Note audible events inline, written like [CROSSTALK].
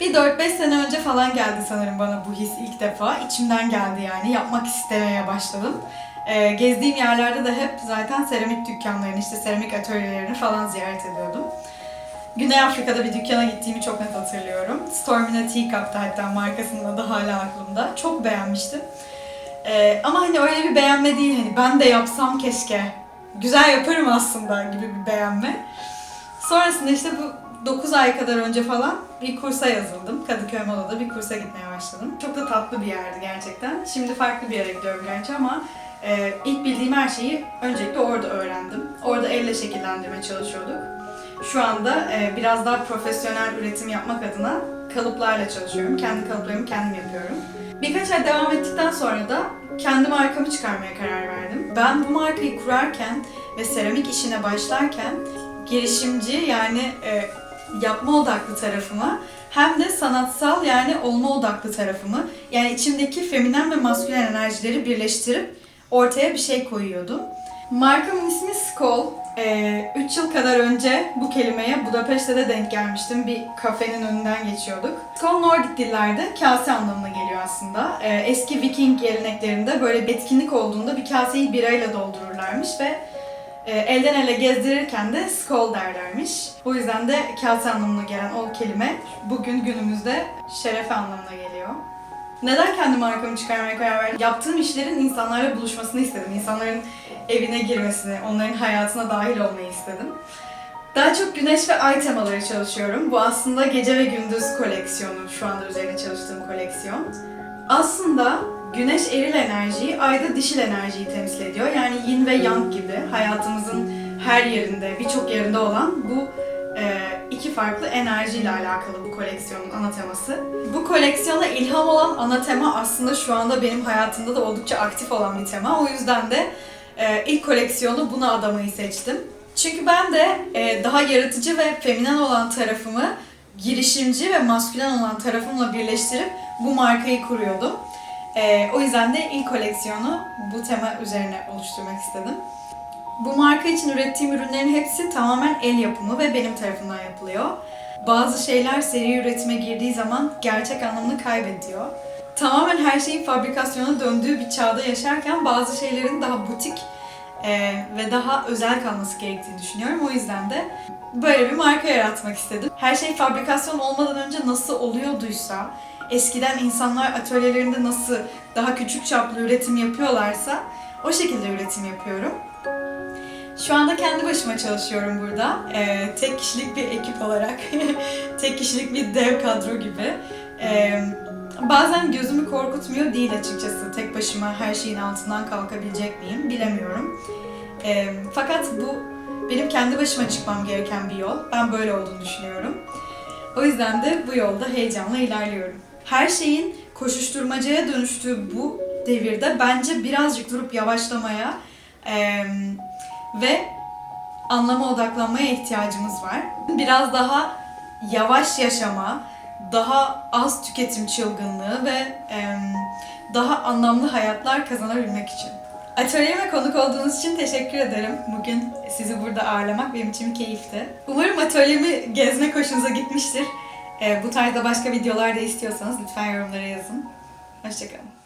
Bir 4-5 sene önce falan geldi sanırım bana bu his ilk defa. İçimden geldi yani. Yapmak istemeye başladım. Ee, gezdiğim yerlerde de hep zaten seramik dükkanlarını, işte seramik atölyelerini falan ziyaret ediyordum. Güney Afrika'da bir dükkana gittiğimi çok net hatırlıyorum. Stormina Teacup'ta hatta markasının adı hala aklımda. Çok beğenmiştim. Ee, ama hani öyle bir beğenme değil hani ben de yapsam keşke. Güzel yaparım aslında gibi bir beğenme. Sonrasında işte bu 9 ay kadar önce falan bir kursa yazıldım. Kadıköy Moda'da bir kursa gitmeye başladım. Çok da tatlı bir yerdi gerçekten. Şimdi farklı bir yere gidiyorum gerçi ama e, ilk bildiğim her şeyi öncelikle orada öğrendim. Orada elle şekillendirme çalışıyorduk. Şu anda e, biraz daha profesyonel üretim yapmak adına kalıplarla çalışıyorum. Kendi kalıplarımı kendim yapıyorum. Birkaç ay devam ettikten sonra da kendi markamı çıkarmaya karar verdim. Ben bu markayı kurarken ve seramik işine başlarken girişimci yani e, yapma odaklı tarafımı hem de sanatsal yani olma odaklı tarafımı yani içimdeki feminen ve maskülen enerjileri birleştirip ortaya bir şey koyuyordum. Markamın ismi Skol. 3 yıl kadar önce bu kelimeye Budapeşte de denk gelmiştim. Bir kafenin önünden geçiyorduk. Skol Nordik dillerde kase anlamına geliyor aslında. Ee, eski Viking geleneklerinde böyle bir etkinlik olduğunda bir kaseyi birayla doldururlarmış ve e, elden ele gezdirirken de skol derlermiş. Bu yüzden de kase anlamına gelen o kelime bugün günümüzde şerefe anlamına geliyor. Neden kendi markamı çıkarmaya karar verdim? Yaptığım işlerin insanlarla buluşmasını istedim. İnsanların evine girmesini, onların hayatına dahil olmayı istedim. Daha çok güneş ve ay temaları çalışıyorum. Bu aslında gece ve gündüz koleksiyonu, şu anda üzerine çalıştığım koleksiyon. Aslında güneş eril enerjiyi, ay da dişil enerjiyi temsil ediyor. Yani yin ve yang gibi hayatımızın her yerinde, birçok yerinde olan bu e, iki farklı enerjiyle alakalı bu koleksiyonun ana teması. Bu koleksiyona ilham olan ana tema aslında şu anda benim hayatımda da oldukça aktif olan bir tema. O yüzden de e, ilk koleksiyonu buna adamayı seçtim. Çünkü ben de e, daha yaratıcı ve feminen olan tarafımı girişimci ve maskülen olan tarafımla birleştirip bu markayı kuruyordum. E, o yüzden de ilk koleksiyonu bu tema üzerine oluşturmak istedim. Bu marka için ürettiğim ürünlerin hepsi tamamen el yapımı ve benim tarafından yapılıyor. Bazı şeyler seri üretime girdiği zaman gerçek anlamını kaybediyor. Tamamen her şeyin fabrikasyona döndüğü bir çağda yaşarken bazı şeylerin daha butik e, ve daha özel kalması gerektiğini düşünüyorum. O yüzden de böyle bir marka yaratmak istedim. Her şey fabrikasyon olmadan önce nasıl oluyorduysa, eskiden insanlar atölyelerinde nasıl daha küçük çaplı üretim yapıyorlarsa o şekilde üretim yapıyorum. Şu anda kendi başıma çalışıyorum burada. Ee, tek kişilik bir ekip olarak, [LAUGHS] tek kişilik bir dev kadro gibi. Ee, bazen gözümü korkutmuyor değil açıkçası. Tek başıma her şeyin altından kalkabilecek miyim bilemiyorum. Ee, fakat bu benim kendi başıma çıkmam gereken bir yol. Ben böyle olduğunu düşünüyorum. O yüzden de bu yolda heyecanla ilerliyorum. Her şeyin koşuşturmacaya dönüştüğü bu devirde bence birazcık durup yavaşlamaya, eee ve anlama odaklanmaya ihtiyacımız var. Biraz daha yavaş yaşama, daha az tüketim çılgınlığı ve em, daha anlamlı hayatlar kazanabilmek için. Atölyeme konuk olduğunuz için teşekkür ederim. Bugün sizi burada ağırlamak benim için keyifti. Umarım atölyemi gezmek hoşunuza gitmiştir. E, bu tarzda başka videolar da istiyorsanız lütfen yorumlara yazın. Hoşçakalın.